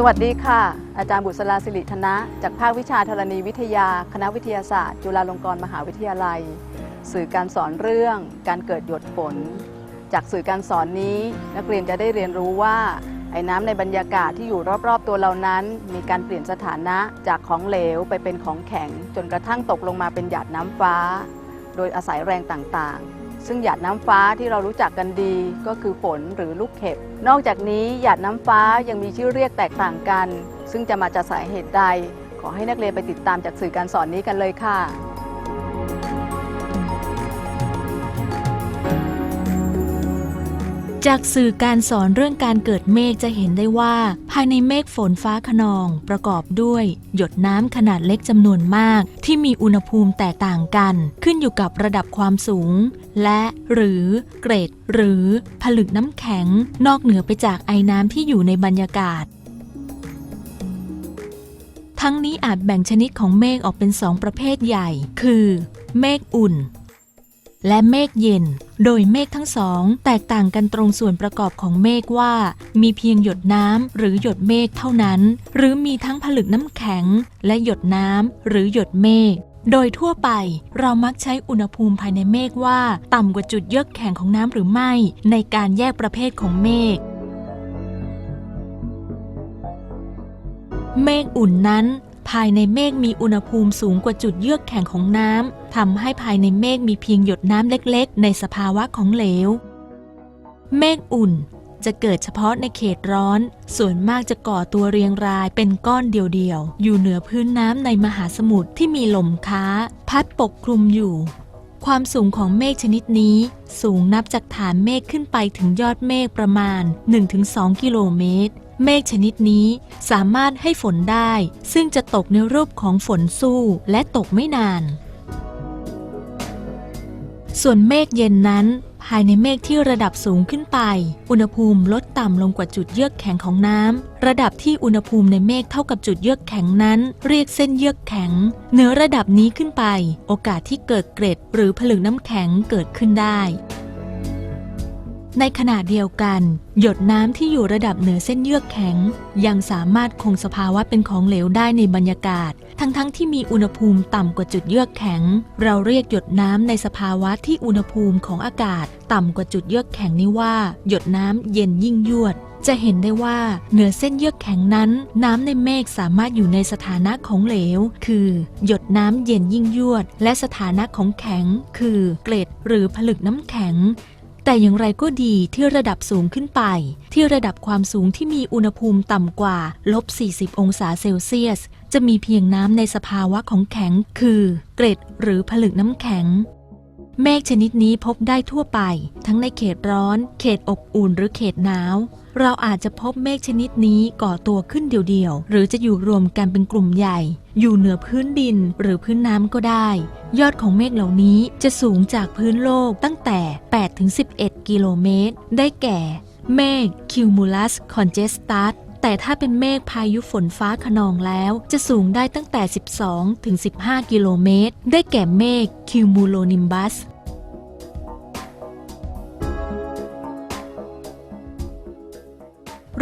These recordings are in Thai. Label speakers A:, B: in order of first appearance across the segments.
A: สวัสดีค่ะ อาจารย์บุษราสิริธนะ จากภาควิชาธรณีวิทยา คณะวิทยาศาสตร์ จุฬาลงกรณ์มหาวิทยาลัย สื่อการสอนเรื่องการเกิดหยดฝน จากสื่อการสอนนี้ นักเรียนจะได้เรียนรู้ว่า ไอ้น้ำในบรรยากาศที่อยู่รอบๆ ตัวเรานั้น มีการเปลี่ยนสถานะจากของเหลวไปเป็นของแข็ง จนกระทั่งตกลงมาเป็นหยาดน้ำฟ้า โดยอาศัยแรงต่างๆ ซึ่งหยาดน้ำฟ้าที่เรารู้จักกันดีก็คือฝนหรือลูกเห็บ นอกจากนี้หยาดน้ำฟ้ายังมีชื่อเรียกแตกต่างกัน ซึ่งจะมาจากสาเหตุใด ขอให้นักเรียนไปติดตามจากสื่อการสอนนี้กันเลยค่ะ
B: จากสื่อการสอนเรื่องการเกิดเมฆจะเห็นได้ว่า ภายในเมฆฝนฟ้าขนอง ประกอบด้วย หยดน้ำขนาดเล็กจำนวนมาก ที่มีอุณหภูมิแตกต่างกัน ขึ้นอยู่กับระดับความสูง และหรือเกรด หรือผลึกน้ำแข็ง นอกเหนือไปจากไอน้ำที่อยู่ในบรรยากาศทั้งนี้อาจแบ่งชนิดของเมฆออกเป็นสองประเภทใหญ่ คือ เมฆอุ่น และเมฆเย็น โดยเมฆทั้งสอง แตกต่างกันตรงส่วนประกอบของเมฆว่า มีเพียงหยดน้ำหรือหยดเมฆเท่านั้น หรือมีทั้งผลึกน้ำแข็ง และหยดน้ำหรือหยดเมฆโดยทั่วไปเรามักใช้อุณหภูมิภายในเมฆว่า ต่ำกว่าจุดเยือกแข็งของน้ำหรือไม่ ในการแยกประเภทของเมฆเมฆอุ่นนั้น ภายในเมฆมีอุณหภูมิสูงกว่าจุดเยือกแข็งของน้ำทำให้ภายในเมฆมีเพียงหยดน้ำเล็กๆ ในสภาวะของเหลว เมฆอุ่นจะเกิดเฉพาะในเขตร้อน ส่วนมากจะก่อตัวเรียงรายเป็นก้อนเดียวๆ อยู่เหนือพื้นน้ำในมหาสมุทรที่มีลมค้า พัดปกคลุมอยู่ ความสูงของเมฆชนิดนี้ สูงนับจากฐานเมฆขึ้นไปถึงยอดเมฆประมาณ 1-2 กิโลเมตร เมฆชนิดนี้สามารถให้ฝนได้ ซึ่งจะตกในรูปของฝนสู้และตกไม่นาน ส่วนเมฆเย็นนั้น ภายในเมฆที่ระดับสูงขึ้นไป อุณหภูมิลดต่ำลงกว่าจุดเยือกแข็งของน้ำระดับที่อุณหภูมิในเมฆเท่ากับจุดเยือกแข็งนั้น เรียกเส้นเยือกแข็ง เหนือระดับนี้ขึ้นไป โอกาสที่เกิดเกร็ดหรือผลึกน้ำแข็งเกิดขึ้นได้ ในขณะเดียวกัน หยดน้ำที่อยู่ระดับเหนือเส้นเยือกแข็ง ยังสามารถคงสภาวะเป็นของเหลวได้ในบรรยากาศ ทั้งๆทที่มีอุณหภูมิต่ำกว่าจุดเยือกแข็ง เราเรียกหยดน้ำในสภาวะที่อุณหภูมิของอากาศ ต่ำกว่าจุดเยือกแข็งนี้ว่า หยดน้ำเย็นยิ่งยวดจะเห็นได้ว่าเหนือเส้นเยือกแข็งนั้น น้ำในเมฆสามารถอยู่ในสถานะของเหลว คือ หยดน้ำเย็นยิ่งยวด และสถานะของแข็ง คือเกล็ดหรือผลึกน้ำแข็ง แต่อย่างไรก็ดีที่ระดับสูงขึ้นไป ที่ระดับความสูงที่มีอุณหภูมิต่ำกว่าลบ 40 องศาเซลเซียส จะมีเพียงน้ำในสภาวะของแข็ง คือ เกล็ดหรือผลึกน้ำแข็ง เมฆชนิดนี้พบได้ทั่วไป ทั้งในเขตร้อน เขตอบอุ่นหรือเขตหนาว เราอาจจะพบเมฆชนิดนี้ก่อตัวขึ้นเดี่ยวๆ หรือจะอยู่รวมกันเป็นกลุ่มใหญ่ อยู่เหนือพื้นดินหรือพื้นน้ำก็ได้ ยอดของเมฆเหล่านี้จะสูงจากพื้นโลกตั้งแต่ 8-11 กิโลเมตร ได้แก่ เมฆ Cumulus Congestus แต่ถ้าเป็นเมฆพายุฝนฟ้าขนองแล้ว จะสูงได้ตั้งแต่ 12 ถึง 15 กิโลเมตร ได้แก่เมฆ Cumulonimbus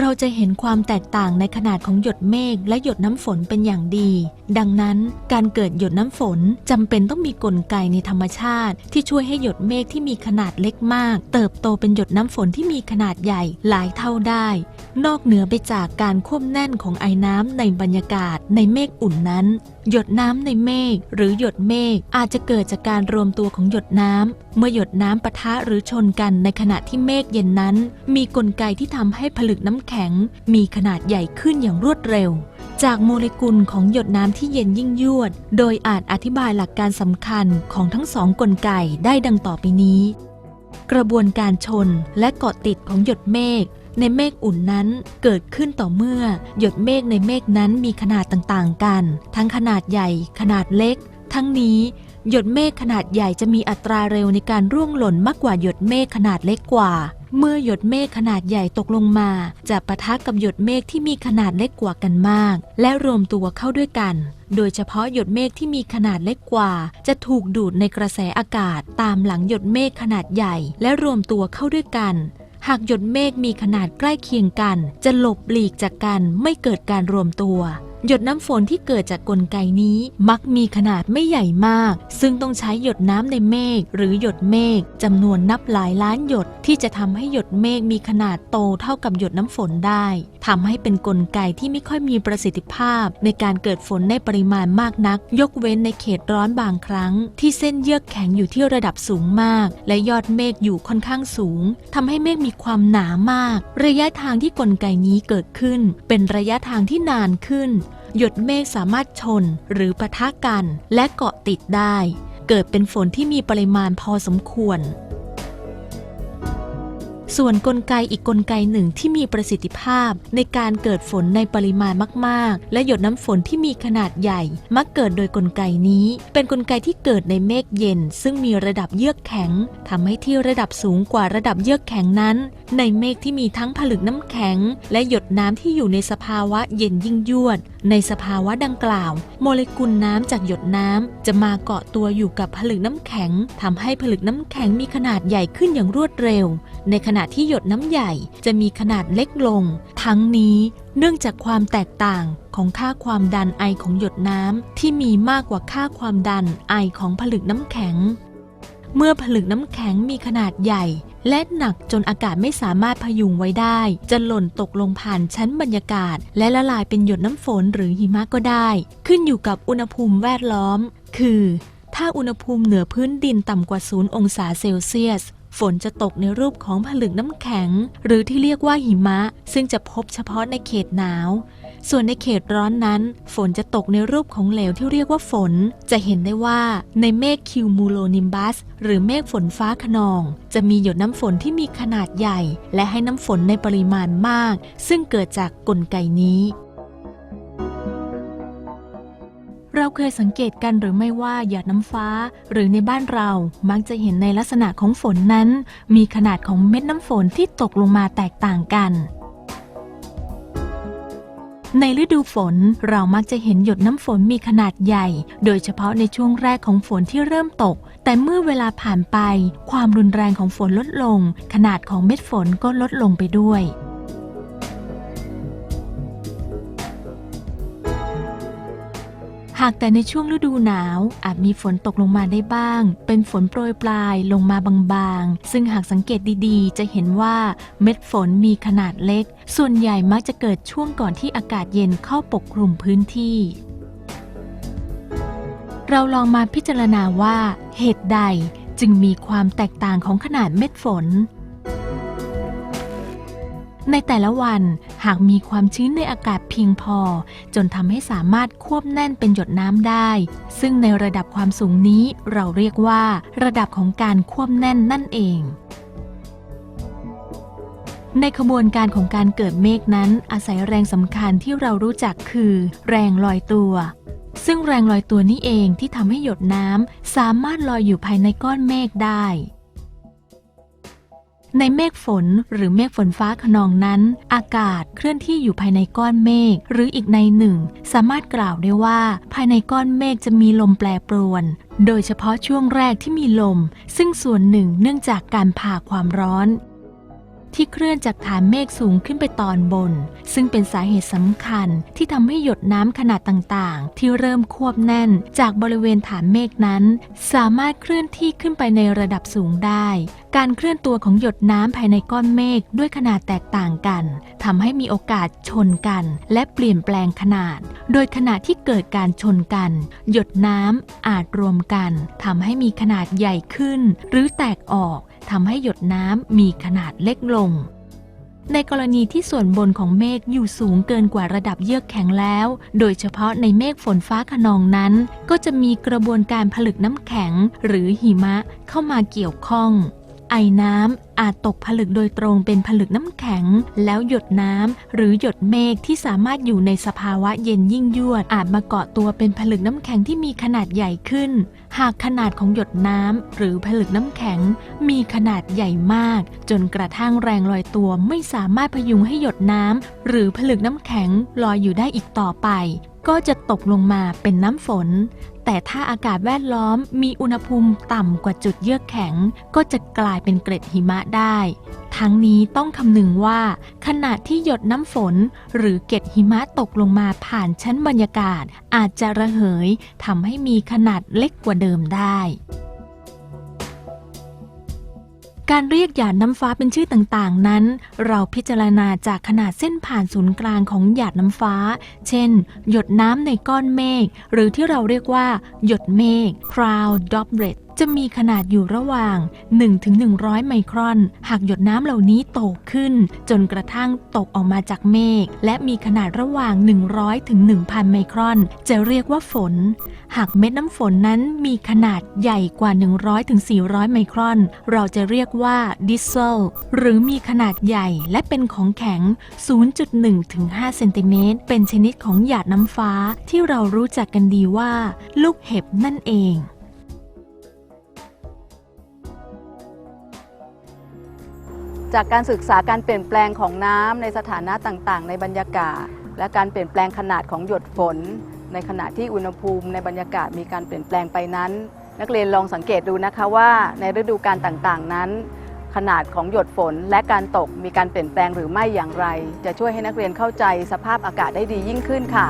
B: เราจะเห็นความแตกต่างในขนาดของหยดเมฆและหยดน้ำฝนเป็นอย่างดี ดังนั้นการเกิดหยดน้ำฝนจำเป็นต้องมีกลไกในธรรมชาติ ที่ช่วยให้หยดเมฆที่มีขนาดเล็กมาก เติบโตเป็นหยดน้ำฝนที่มีขนาดใหญ่หลายเท่าได้ นอกเหนือไปจากการควบแน่นของไอ้น้ำในบรรยากาศในเมฆอุ่นนั้น หยดน้ำในเมฆหรือหยดเมฆอาจจะเกิดจากการรวมตัวของหยดน้ำเมื่อหยดน้ำปะทะหรือชนกันในขณะที่เมฆเย็นนั้น มีกลไกที่ทำให้ผลึกน้ำแข็ง มีขนาดใหญ่ขึ้นอย่างรวดเร็ว จากโมเลกุลของหยดน้ำที่เย็นยิ่งยวด โดยอาจอธิบายหลักการสำคัญของทั้งสองกลไกได้ดังต่อไปนี้ กระบวนการชนและเกาะติดของหยดเมฆ ในเมฆอุ่นนั้นเกิดขึ้นต่อเมื่อ หยดเมฆในเมฆนั้นมีขนาดต่างๆกัน ทั้งขนาดใหญ่ ขนาดเล็ก ทั้งนี้ หยดเมฆขนาดใหญ่จะมีอัตราเร็วในการร่วงหล่นมากกว่าหยดเมฆขนาดเล็กกว่า เมื่อหยดเมฆขนาดใหญ่ตกลงมา จะปะทะกับหยดเมฆที่มีขนาดเล็กกว่ากันมาก และรวมตัวเข้าด้วยกัน โดยเฉพาะหยดเมฆที่มีขนาดเล็กกว่า จะถูกดูดในกระแสอากาศ ตามหลังหยดเมฆขนาดใหญ่ และรวมตัวเข้าด้วยกัน หากหยดเมฆมีขนาดใกล้เคียงกัน จะหลบหลีกจากกันไม่เกิดการรวมตัว หยดน้ำฝนที่เกิดจากกลไกนี้มักมีขนาดไม่ใหญ่มาก ซึ่งต้องใช้หยดน้ำในเมฆหรือหยดเมฆจำนวนนับหลายล้านหยดที่จะทำให้หยดเมฆมีขนาดโตเท่ากับหยดน้ำฝนได้ทำให้เป็นกลไกที่ไม่ค่อยมีประสิทธิภาพ ในการเกิดฝนในปริมาณมากนัก ยกเว้นในเขตร้อนบางครั้ง ที่เส้นเยือกแข็งอยู่ที่ระดับสูงมาก และยอดเมฆอยู่ค่อนข้างสูงทำให้เมฆมีความหนามาก ระยะทางที่กลไกนี้เกิดขึ้น เป็นระยะทางที่นานขึ้น หยดเมฆสามารถชนหรือปะทะกัน และเกาะติดได้ เกิดเป็นฝนที่มีปริมาณพอสมควร ส่วนกลไกอีกกลไกหนึ่งที่มีประสิทธิภาพในการเกิดฝนในปริมาณมาก ๆ และหยดน้ำฝนที่มีขนาดใหญ่ มักเกิดโดยกลไกนี้ เป็นกลไกที่เกิดในเมฆเย็น ซึ่งมีระดับเยือกแข็งทำให้ที่ระดับสูงกว่าระดับเยือกแข็งนั้นในเมฆที่มีทั้งผลึกน้ำแข็ง และหยดน้ำที่อยู่ในสภาวะเย็นยิ่งยวด ในสภาวะดังกล่าว โมเลกุลน้ำจากหยดน้ำจะมาเกาะตัวอยู่กับผลึกน้ำแข็งทำให้ผลึกน้ำแข็งมีขนาดใหญ่ขึ้นอย่างรวดเร็ว ในขณะที่หยดน้ำใหญ่จะมีขนาดเล็กลง ทั้งนี้เนื่องจากความแตกต่างของค่าความดันไอของหยดน้ำที่มีมากกว่าค่าความดันไอของผลึกน้ำแข็ง เมื่อผลึกน้ำแข็งมีขนาดใหญ่ และหนักจนอากาศไม่สามารถพยุงไว้ได้ จะหล่นตกลงผ่านชั้นบรรยากาศ และละลายเป็นหยดน้ำฝนหรือหิมะก็ได้ ขึ้นอยู่กับอุณหภูมิแวดล้อม คือ ถ้าอุณหภูมิเหนือพื้นดินต่ำกว่า0องศาเซลเซียสฝนจะตกในรูปของผลึกน้ำแข็ง หรือที่เรียกว่าหิมะ ซึ่งจะพบเฉพาะในเขตหนาว ส่วนในเขตร้อนนั้น ฝนจะตกในรูปของเหลวที่เรียกว่าฝน จะเห็นได้ว่าในเมฆคิวมูโลนิมบัส หรือเมฆฝนฟ้าขนอง จะมีหยดน้ำฝนที่มีขนาดใหญ่ และให้น้ำฝนในปริมาณมาก ซึ่งเกิดจากกลไกนี้เราเคยสังเกตกันหรือไม่ว่าหยาดน้ำฟ้า หรือในบ้านเรามักจะเห็นในลักษณะของฝนนั้น มีขนาดของเม็ดน้ำฝนที่ตกลงมาแตกต่างกัน ในฤดูฝนเรามักจะเห็นหยดน้ำฝนมีขนาดใหญ่ โดยเฉพาะในช่วงแรกของฝนที่เริ่มตก แต่เมื่อเวลาผ่านไป ความรุนแรงของฝนลดลง ขนาดของเม็ดฝนก็ลดลงไปด้วยากแต่ในช่วงฤดูหนาว อาจมีฝนตกลงมาได้บ้าง เป็นฝนโปรยปลายลงมาบางๆ ซึ่งหากสังเกตดีๆ จะเห็นว่าเม็ดฝนมีขนาดเล็ก ส่วนใหญ่มักจะเกิดช่วงก่อนที่อากาศเย็นเข้าปกคลุมพื้นที่ เราลองมาพิจารณาว่า เหตุใดจึงมีความแตกต่างของขนาดเม็ดฝน ในแต่ละวันหากมีความชื้นในอากาศเพียงพอ จนทำให้สามารถควบแน่นเป็นหยดน้ำได้ ซึ่งในระดับความสูงนี้เราเรียกว่า ระดับของการควบแน่นนั่นเองในขบวนการของการเกิดเมฆนั้น อาศัยแรงสำคัญที่เรารู้จักคือ แรงลอยตัว ซึ่งแรงลอยตัวนี้เองที่ทำให้หยดน้ำสามารถลอยอยู่ภายในก้อนเมฆได้ ในเมฆฝนหรือเมฆฝนฟ้าขนองนั้น อากาศเคลื่อนที่อยู่ภายในก้อนเมฆหรืออีกในหนึ่ง สามารถกล่าวได้ว่า ภายในก้อนเมฆจะมีลมแปรปรวน โดยเฉพาะช่วงแรกที่มีลม ซึ่งส่วนหนึ่งเนื่องจากการผ่าความร้อน ที่เคลื่อนจากฐานเมฆสูงขึ้นไปตอนบน ซึ่งเป็นสาเหตุสำคัญที่ทำให้หยดน้ำขนาดต่างๆ ที่เริ่มควบแน่นจากบริเวณฐานเมฆนั้น สามารถเคลื่อนที่ขึ้นไปในระดับสูงได้ การเคลื่อนตัวของหยดน้ำภายในก้อนเมฆด้วยขนาดแตกต่างกันทำให้มีโอกาสชนกัน และเปลี่ยนแปลงขนาด โดยขณะที่เกิดการชนกัน หยดน้ำอาจรวมกันทำให้มีขนาดใหญ่ขึ้น หรือแตกออกทำให้หยดน้ำมีขนาดเล็กลงในกรณีที่ส่วนบนของเมฆอยู่สูงเกินกว่าระดับเยือกแข็งแล้ว โดยเฉพาะในเมฆฝนฟ้าขนองนั้น ก็จะมีกระบวนการผลึกน้ำแข็งหรือหิมะเข้ามาเกี่ยวข้อง ไอน้ำอาจตกผลึกโดยตรงเป็นผลึกน้ำแข็ง แล้วหยดน้ำหรือหยดเมฆที่สามารถอยู่ในสภาวะเย็นยิ่งยวด อาจมาเกาะตัวเป็นผลึกน้ำแข็งที่มีขนาดใหญ่ขึ้น หากขนาดของหยดน้ำหรือผลึกน้ำแข็ง มีขนาดใหญ่มาก จนกระทั่งแรงลอยตัวไม่สามารถพยุงให้หยดน้ำหรือผลึกน้ำแข็งลอยอยู่ได้อีกต่อไปก็จะตกลงมาเป็นน้ำฝน แต่ถ้าอากาศแวดล้อมมีอุณหภูมิต่ำกว่าจุดเยือกแข็ง ก็จะกลายเป็นเกล็ดหิมะได้ ทั้งนี้ต้องคำนึงว่า ขณะที่หยดน้ำฝน หรือเกล็ดหิมะตกลงมาผ่านชั้นบรรยากาศ อาจจะระเหยทำให้มีขนาดเล็กกว่าเดิมได้ การเรียกหยาดน้ำฟ้าเป็นชื่อต่างๆ นั้น เราพิจารณาจากขนาดเส้นผ่านศูนย์กลางของหยาดน้ำฟ้า เช่น หยดน้ำในก้อนเมฆหรือที่เราเรียกว่า หยดเมฆ cloud droplet จะมีขนาดอยู่ระหว่าง 1-100 ไมครอน หากหยดน้ำเหล่านี้โตขึ้น จนกระทั่งตกออกมาจากเมฆและมีขนาดระหว่าง 100-1,000 ไมครอน จะเรียกว่าฝน หากเม็ดน้ำฝนนั้นมีขนาดใหญ่กว่า 100-400 ไมครอน เราจะเรียกว่า diesel หรือมีขนาดใหญ่และเป็นของแข็ง 0.1-5 เซนติเมตร เป็นชนิดของหยาดน้ำฟ้าที่เรารู้จักกันดีว่า ลูกเห็บนั่นเอง
A: จากการศึกษาการเปลี่ยนแปลงของน้ำในสถานะต่างๆ ในบรรยากาศ และการเปลี่ยนแปลงขนาดของหยดฝน ในขณะที่อุณหภูมิในบรรยากาศมีการเปลี่ยนแปลงไปนั้น นักเรียนลองสังเกตดูนะคะว่าในฤดูกาลต่างๆนั้น ขนาดของหยดฝนและการตกมีการเปลี่ยนแปลงหรือไม่อย่างไร จะช่วยให้นักเรียนเข้าใจสภาพอากาศได้ดียิ่งขึ้นค่ะ